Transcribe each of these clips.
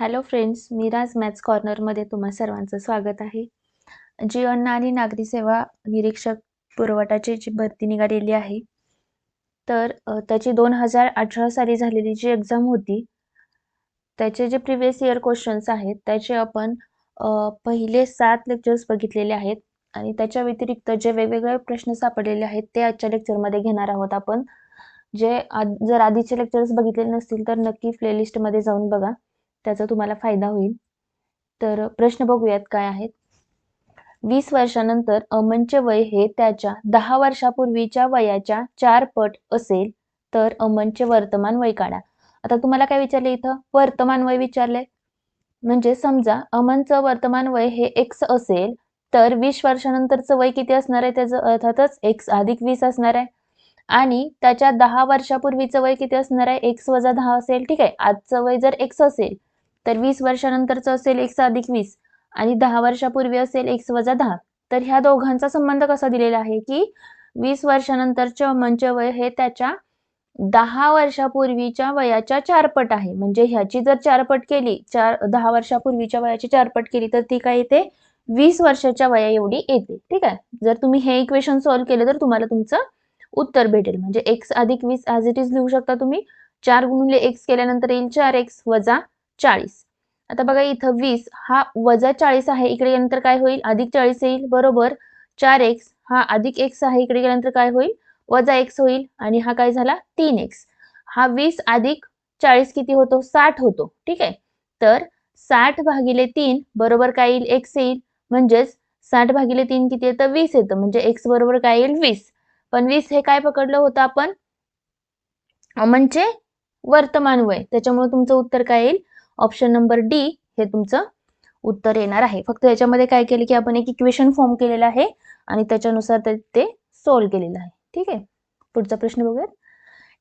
Hello friends Miraj maths कॉर्नरमध्ये तुम्हा सर्वांचं स्वागत आहे. जी अन्न आणि नागरी सेवा निरीक्षक पुरवठाची जी भरती निघालेली आहे तर त्याची दोन हजार अठरा साली झालेली जी एक्झाम होती त्याचे जे प्रिव्हियस इयर क्वेश्चन्स आहेत त्याचे आपण पहिले सात लेक्चर्स बघितलेले आहेत आणि त्याच्या व्यतिरिक्त जे वेगवेगळे प्रश्न सापडलेले आहेत ते आजच्या लेक्चरमध्ये घेणार आहोत आपण. जे आद- जर आधीचे लेक्चर्स बघितलेले नसतील तर नक्की प्लेलिस्टमध्ये जाऊन बघा. त्याचा तुम्हाला फायदा होईल. तर प्रश्न बघूयात काय आहेत. वीस वर्षानंतर अमनचे वय हे त्याच्या दहा वर्षापूर्वीच्या वयाच्या चार पट असेल तर अमनचे वर्तमान वय काढा. आता तुम्हाला काय विचारले इथं? वर्तमान वय विचारले. म्हणजे समजा अमनचं वर्तमान वय हे एक्स असेल तर वीस वर्षानंतरचं वय किती असणार आहे त्याचं? अर्थातच एक्स अधिक वीस असणार आहे. आणि त्याच्या दहा वर्षापूर्वीचं वय किती असणार आहे? एक्स वजा दहा असेल ठीक आहे. आजचं वय जर एक्स असेल तर वीस वर्षानंतरचं असेल एक्स अधिक वीस आणि दहा वर्षापूर्वी असेल एक्स वजा दहा. तर ह्या दोघांचा संबंध कसा दिलेला आहे की वीस वर्षानंतरचे म्हणजे वय हे त्याच्या दहा वर्षापूर्वीच्या वयाच्या चारपट आहे. म्हणजे ह्याची जर चारपट केली चार दहा वर्षापूर्वीच्या वयाची चारपट केली तर ती काय येते? वीस वर्षाच्या वया एवढी येते. ठीक आहे? जर तुम्ही हे इक्वेशन सॉल्व्ह केलं तर तुम्हाला तुमचं उत्तर भेटेल. म्हणजे एक्स अधिक वीस ॲज इट इज लिहू शकता तुम्ही. चार गुणिले एक्स केल्यानंतर येईल चार एक्स वजा चाळीस. आता बघा इथं वीस हा वजा चाळीस आहे इकडे गेल्यानंतर काय होईल? अधिक चाळीस येईल बरोबर? चार एक्स हा अधिक एक्स आहे इकडे गेल्यानंतर काय होईल? वजा एक्स होईल आणि हा काय झाला? तीन एक्स हा वीस अधिक चाळीस किती होतो? साठ होतो ठीक आहे? तर साठ भागिले तीन बरोबर काय येईल? एक्स येईल. म्हणजेच साठ भागिले तीन किती येतं वीस येतं. म्हणजे एक्स बरोबर काय येईल? वीस. पण वीस हे काय पकडलं होतं आपण? म्हणजे वर्तमान वय. त्याच्यामुळे तुमचं उत्तर काय येईल? ऑप्शन नंबर डी हे तुमचं उत्तर येणार आहे. फक्त याच्यामध्ये काय केलं की आपण एक इक्वेशन फॉर्म केलेलं आहे आणि त्याच्यानुसार ते- ते सोल्व केलेलं आहे. ठीक आहे? पुढचा प्रश्न बघूयात.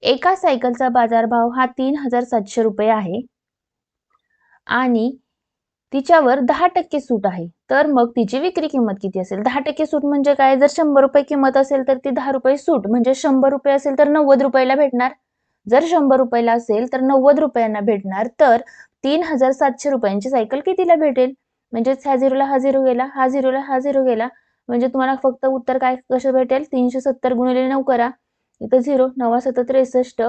एका सायकलचा बाजारभाव हा तीन हजार सातशे रुपये आहे आणि तिच्यावर दहा टक्के सूट आहे. तर मग तिची विक्री किंमत किती असेल? दहा टक्के सूट म्हणजे काय? जर शंभर रुपये किंमत असेल तर ती दहा रुपये सूट. म्हणजे शंभर रुपये असेल तर नव्वद रुपयाला भेटणार. जर शंभर रुपयाला असेल तर नव्वद रुपयांना भेटणार. तर तीन हजार सातशे रुपयांची सायकल कितीला भेटेल? म्हणजेच ह्या झिरोला हा झिरो गेला हा झिरोला हा झिरो गेला. म्हणजे तुम्हाला फक्त उत्तर काय कसं भेटेल? तीनशे सत्तर गुणिले नऊ करा. इथं झिरो नवा सतत त्रेसष्ट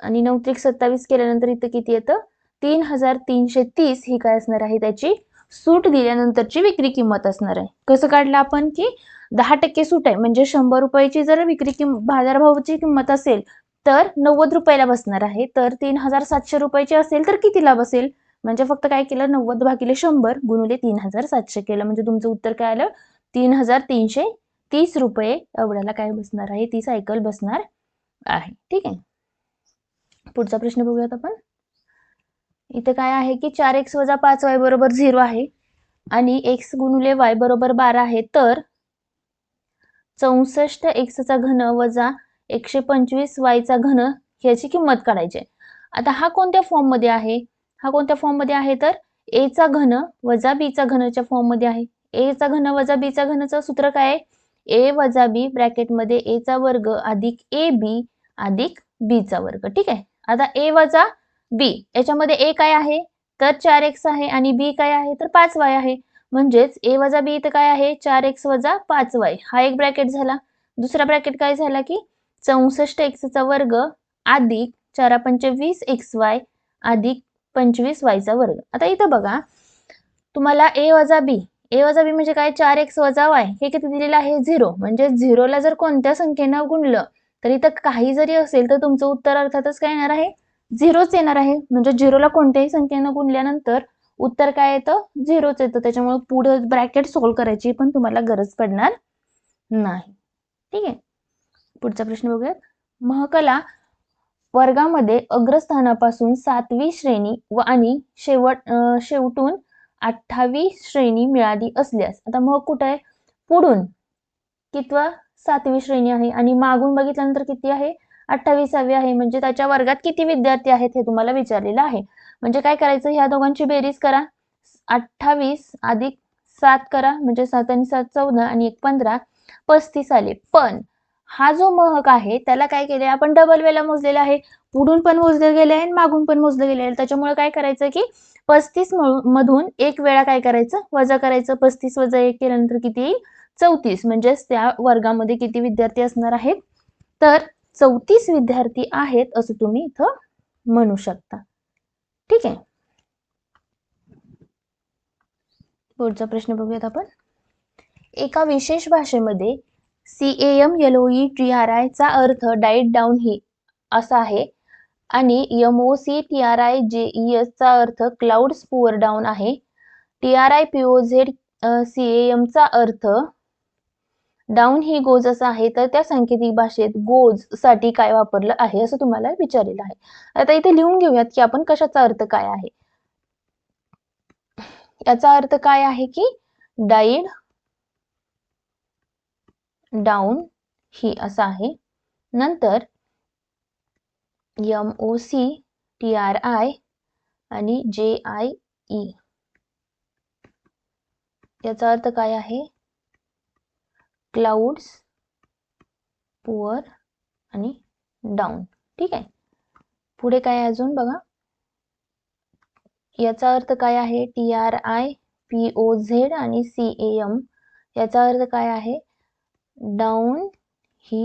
आणि नऊ त्रिक सत्तावीस केल्यानंतर इथं किती येतं? तीन हजार तीनशे तीस ही काय असणार आहे? त्याची सूट दिल्यानंतरची विक्री किंमत असणार आहे. कसं काढलं आपण की दहा टक्के सूट आहे. म्हणजे शंभर रुपयाची जर विक्री किंमत बाजारभावाची किंमत असेल तर नव्वद रुपयाला बसणार आहे. तर तीन हजार सातशे रुपयाची असेल तर कितीला बसेल? म्हणजे फक्त काय केलं? नव्वद भागिले शंभर गुणिले तीन हजार सातशे केलं. म्हणजे तुमचं उत्तर काय आलं? तीन हजार तीनशे तीस रुपये एवढ्याला काय बसणार आहे? ती सायकल बसणार आहे. ठीक आहे. पुढचा प्रश्न बघूयात आपण. इथे काय आहे की चार एक्स वजा पाच वाय बरोबर झिरो आहे आणि एक्स गुणुले वाय बरोबर बारा आहे. तर चौसष्ट एक्सचा घन वजा एकशे पंचवीस वायचा घन ह्याची किंमत काढायची आहे. आता हा कोणत्या फॉर्ममध्ये आहे? हा कोणत्या फॉर्ममध्ये आहे तर ए चा घन वजा बीचा घनच्या फॉर्ममध्ये आहे. ए चा घन वजा बीचा घनचं सूत्र काय आहे? ए वजा बी ब्रॅकेटमध्ये ए चा वर्ग अधिक ए बी अधिक बीचा वर्ग. ठीक आहे? आता ए वजा बी याच्यामध्ये ए काय आहे? तर चार एक्स आहे आणि बी काय आहे? तर पाच वाय आहे. म्हणजेच ए वजा बी इथं काय आहे? चार एक्स वजा पाच वाय हा एक ब्रॅकेट झाला. दुसरा ब्रॅकेट काय झाला की चौसष्ट एक्सचा वर्ग अधिक चारा पंचवीस एक्स वाय अधिक पंचवीस वायचा वर्ग. आता इथं बघा तुम्हाला ए वजा बी ए वजा बी म्हणजे काय? चार एक्स वजा वाय हे किती दिलेलं आहे? झिरो. म्हणजे झिरोला जर कोणत्या संख्येनं गुणलं तर इथं काही जरी असेल तर तुमचं उत्तर अर्थातच काय येणार आहे? झिरोच येणार आहे. म्हणजे झिरोला कोणत्याही संख्येनं गुणल्यानंतर उत्तर काय येतं? झिरोच येतं. त्याच्यामुळे पुढे ब्रॅकेट सॉल्व्ह करायची पण तुम्हाला गरज पडणार नाही. ठीक आहे? पुढचा प्रश्न बघूयात. महकला वर्गामध्ये अग्रस्थानापासून सातवी श्रेणी व आणि शेवट शेवटून अठ्ठावी श्रेणी मिळाली असल्यास आता मग कुठं आहे? पुढून कितवा सातवी श्रेणी आहे आणि मागून बघितल्यानंतर किती आहे? अठ्ठावीसावी आहे. म्हणजे त्याच्या वर्गात किती विद्यार्थी आहेत हे तुम्हाला विचारलेलं आहे. म्हणजे काय करायचं? ह्या दोघांची बेरीज करा. अठ्ठावीस अधिक सात करा. म्हणजे सात आणि सात चौदा आणि एक पंधरा. पस्तीस आले. पण हा जो महक आहे त्याला काय केले आपण डबल वेला मोजलेला आहे. पुढून पण मोजलं गेले आहे आणि मागून पण मोजलं गेले. आहे त्याच्यामुळे काय करायचं की पस्तीस मधून एक वेळा काय करायचं? वजा करायचं. पस्तीस वजा एक केल्यानंतर किती येईल? चौतीस. म्हणजेच त्या वर्गामध्ये किती विद्यार्थी असणार आहेत? तर चौतीस विद्यार्थी आहेत असं तुम्ही इथं म्हणू शकता. ठीक आहे? पुढचा प्रश्न बघूयात आपण. एका विशेष भाषेमध्ये C M L E T R I चा अर्थ डाईट डाऊन ही असा आहे. आणि M O C T R I J E S चा अर्थ क्लाउड स्पुअर डाऊन आहे. T R I P O Z C M चा अर्थ डाऊन ही गोज असा आहे. तर त्या सांकेतिक भाषेत गोजसाठी काय वापरलं आहे असं तुम्हाला विचारलेलं आहे. आता इथे लिहून घेऊयात की आपण कशाचा अर्थ काय आहे. याचा अर्थ काय आहे की डाईड डाऊन ही असा आहे. नंतर M O C T R I आणि जे आय ई याचा अर्थ काय आहे? क्लाउड्स पुअर आणि डाऊन ठीक आहे? पुढे काय अजून बघा? याचा अर्थ काय आहे? T R I P O Z आणि सी ए एम याचा अर्थ काय आहे? डाऊन ही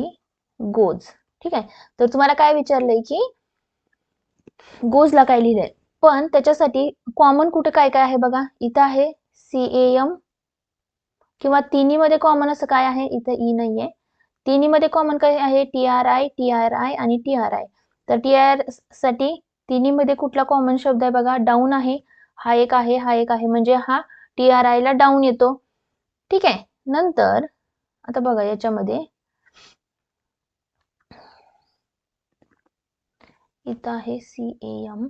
गोज ठीक आहे? तर तुम्हाला काय विचारलंय की गोजला काय लिहिलंय? पण त्याच्यासाठी कॉमन कुठे काय काय आहे बघा? इथं आहे सी एम किंवा तिन्हीमध्ये कॉमन असं काय आहे? इथं ई नाहीये. तिन्हीमध्ये कॉमन काय आहे? T R I T R I आणि टी आर आय तर टी आरसाठी तिन्हीमध्ये कुठला कॉमन शब्द आहे बघा? डाऊन आहे. हा एक आहे हा एक आहे. म्हणजे हा टी आर आय ला डाऊन येतो. ठीक आहे? नंतर आता बघा याच्यामध्ये. इथं आहे सी एम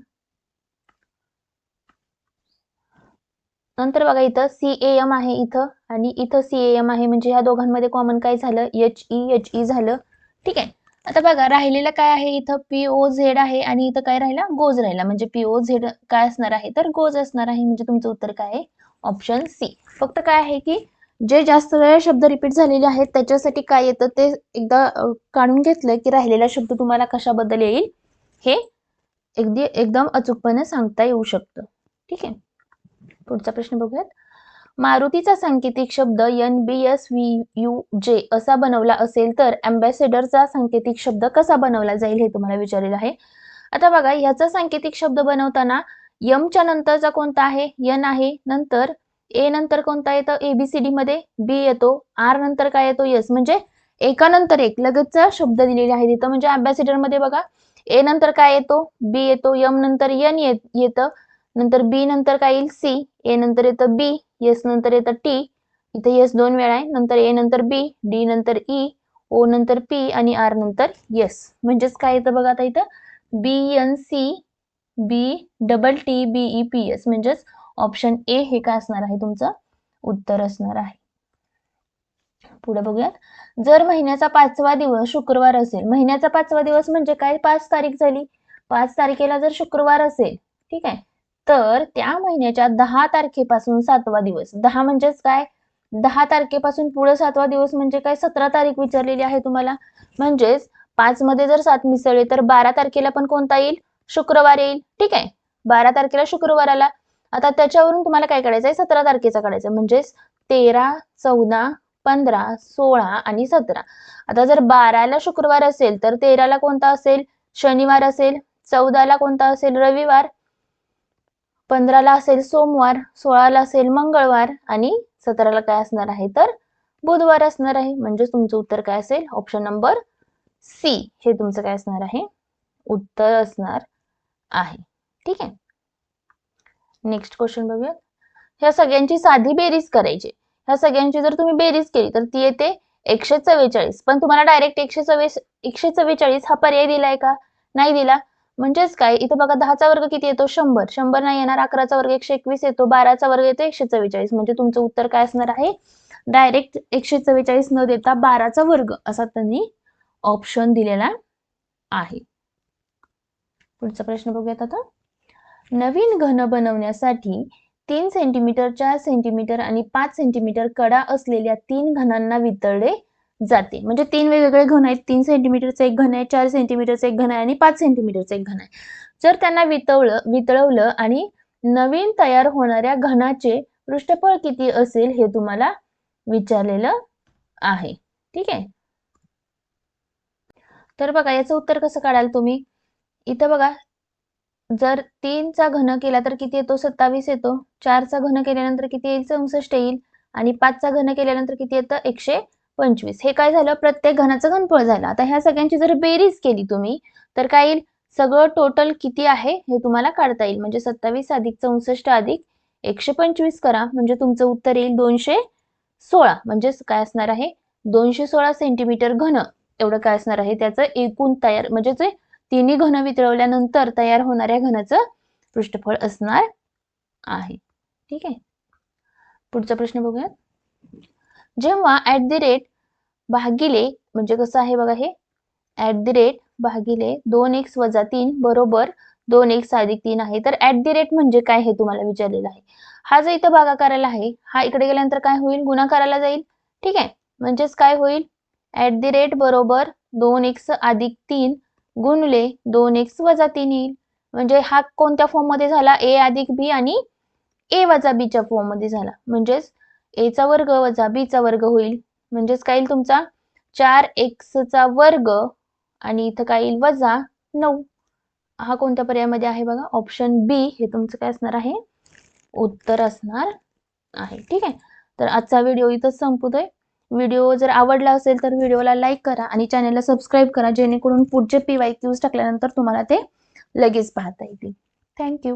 नंतर बघा इथं सी एम आहे इथं आणि इथं सी एम आहे म्हणजे ह्या दोघांमध्ये कॉमन काय झालं? एच ई एच ई झालं. ठीक आहे. आता बघा राहिलेलं काय आहे? इथं पी ओ झेड आहे आणि इथं काय राहिला? गोज राहिला. म्हणजे पी ओ झेड काय असणार आहे? तर गोज असणार आहे. म्हणजे तुमचं उत्तर काय आहे? ऑप्शन सी फक्त काय आहे की जे जास्त वेळा शब्द रिपीट झालेले आहेत त्याच्यासाठी काय येतं ते एकदा काढून घेतलं की राहिलेला शब्द तुम्हाला कशाबद्दल येईल हे अगदी एकदम अचूकपणे सांगता येऊ शकतं. ठीक आहे? पुढचा प्रश्न बघूयात. मारुतीचा सांकेतिक शब्द N B S V U J असा बनवला असेल तर अँबॅसेडरचा सांकेतिक शब्द कसा बनवला जाईल हे तुम्हाला विचारलेलं आहे. आता बघा ह्याचा सांकेतिक शब्द बनवताना यमच्या नंतरचा कोणता आहे? यन आहे. नंतर ए नंतर कोणता येतं? एबीसीडी मध्ये बी येतो. आर नंतर काय येतो? यस म्हणजे एकानंतर एक. लगतचा शब्द दिलेला आहे तिथं म्हणजे अँबॅसिडरमध्ये बघा ए नंतर काय येतो? बी येतो. यम नंतर यन येतं. नंतर बी नंतर काय येईल? सी ए नंतर येतं बी एस नंतर येतं टी इथं यस दोन वेळा आहे. नंतर ए नंतर बी डी नंतर e, ई ओ नंतर पी आणि आर नंतर यस म्हणजेच काय येतं बघा आता इथं? B N C B double T B E P S म्हणजेच ऑप्शन ए हे काय असणार आहे तुमचं? उत्तर असणार आहे. पुढे बघूयात. जर महिन्याचा पाचवा दिवस शुक्रवार असेल महिन्याचा पाचवा दिवस म्हणजे काय? पाच तारीख झाली. पाच तारखेला जर शुक्रवार असेल ठीक आहे. तर त्या महिन्याच्या दहा तारखेपासून सातवा दिवस. दहा म्हणजेच काय? दहा तारखेपासून पुढे सातवा दिवस म्हणजे काय? सतरा तारीख विचारलेली आहे तुम्हाला. म्हणजेच पाच मध्ये जर सात मिसळले तर बारा तारखेला पण कोणता येईल? शुक्रवार येईल. ठीक आहे. बारा तारखेला शुक्रवाराला आता त्याच्यावरून तुम्हाला काय करायचं आहे? सतरा तारखेचा काढायचं म्हणजेच तेरा चौदा पंधरा सोळा आणि सतरा. आता जर बाराला शुक्रवार असेल तर तेराला कोणता असेल? शनिवार असेल चौदाला कोणता असेल? रविवार. पंधराला असेल सोमवार सोळाला असेल मंगळवार आणि सतराला काय असणार आहे? तर बुधवार असणार आहे. म्हणजे तुमचं उत्तर काय असेल? Option number C. हे तुमचं काय असणार आहे? उत्तर असणार आहे. ठीक आहे? नेक्स्ट क्वेश्चन बघूया ह्या सगळ्यांची साधी बेरीज करायची. ह्या सगळ्यांची जर तुम्ही बेरीज केली तर ती येते एकशे चव्वेचाळीस पण तुम्हाला डायरेक्ट एकशे चव्वीस एकशे चव्वेचाळीस हा पर्याय दिलाय का? नाही दिला. म्हणजेच काय? इथं बघा दहाचा वर्ग किती येतो? शंभर. शंभर नाही येणार अकराचा वर्ग एकशे एकवीस येतो बाराचा वर्ग येतो एकशे चव्वेचाळीस म्हणजे तुमचं उत्तर काय असणार आहे? डायरेक्ट एकशे चव्वेचाळीस न देता बाराचा वर्ग असा त्यांनी ऑप्शन दिलेला आहे. पुढचा प्रश्न बघूयात आता. नवीन घन बनवण्यासाठी तीन सेंटीमीटर चार सेंटीमीटर आणि पाच सेंटीमीटर कडा असलेल्या तीन घनांना वितळले जाते. म्हणजे तीन वेगवेगळे घन आहेत. तीन सेंटीमीटरचं एक घन आहे चार सेंटीमीटरचं एक घन आहे आणि पाच सेंटीमीटरचं एक घन आहे. जर त्यांना वितळलं वितळवलं आणि नवीन तयार होणाऱ्या घनाचे पृष्ठफळ किती असेल हे तुम्हाला विचारलेलं आहे. ठीक आहे? तर बघा याचं उत्तर कसं काढाल तुम्ही? इथं बघा जर तीनचा घन केला तर किती येतो? सत्तावीस येतो. चारचा घन केल्यानंतर किती येईल? चौसष्ट येईल. आणि पाचचा घन केल्यानंतर किती येतं? एकशे पंचवीस. हे काय झालं? प्रत्येक घनाचं घनफळ झालं. आता ह्या सगळ्यांची जर बेरीज केली तुम्ही तर काय येईल? सगळं टोटल किती आहे? हे तुम्हाला काढता येईल. म्हणजे सत्तावीस अधिक चौसष्ट अधिक एकशे पंचवीस करा. म्हणजे तुमचं उत्तर येईल दोनशे सोळा. म्हणजे काय असणार आहे? दोनशे सोळा सेंटीमीटर घन एवढं काय असणार आहे? त्याचं एकूण तयार म्हणजे जे तिन्ही घन वितळवल्यानंतर तयार होणाऱ्या घनाचं पृष्ठफळ असणार आहे. ठीक आहे? पुढचा प्रश्न बघूयात. जेव्हा ऍट दी रेट भागिले म्हणजे कसं आहे बघा हे? ऍट दी रेट भागिले दोन एक्स वजा तीन बरोबर दोन एक्स अधिक तीन आहे. तर ऍट दी रेट म्हणजे काय हे तुम्हाला विचारलेलं आहे. हा जो इथं भागाकाराला आहे हा इकडे गेल्यानंतर काय होईल? गुणाकाराला जाईल. ठीक आहे? म्हणजेच काय होईल? ऍट दी रेट बरोबर दोन एक्स अधिक तीन गुणले दोन एक्स वजा तीन येईल. म्हणजे हा कोणत्या फॉर्ममध्ये झाला? ए अधिक बी आणि ए वजा बीच्या फॉर्ममध्ये झाला. म्हणजेच एचा वर्ग वजा बीचा वर्ग होईल. म्हणजेच काय येईल तुमचा? चार एक्सचा वर्ग आणि इथं काय येईल? वजा नऊ. हा कोणत्या पर्यायामध्ये आहे बघा? ऑप्शन बी हे तुमचं काय असणार आहे? उत्तर असणार आहे. ठीक आहे? तर आजचा व्हिडिओ इथंच संपतोय. व्हिडिओ जर आवडला असेल तर व्हिडिओला लाईक करा आणि चॅनलला सबस्क्राईब करा जेणेकरून पुढचे पी वाय क्यूज टाकल्यानंतर तुम्हाला ते लगेच पाहता येतील. थँक्यू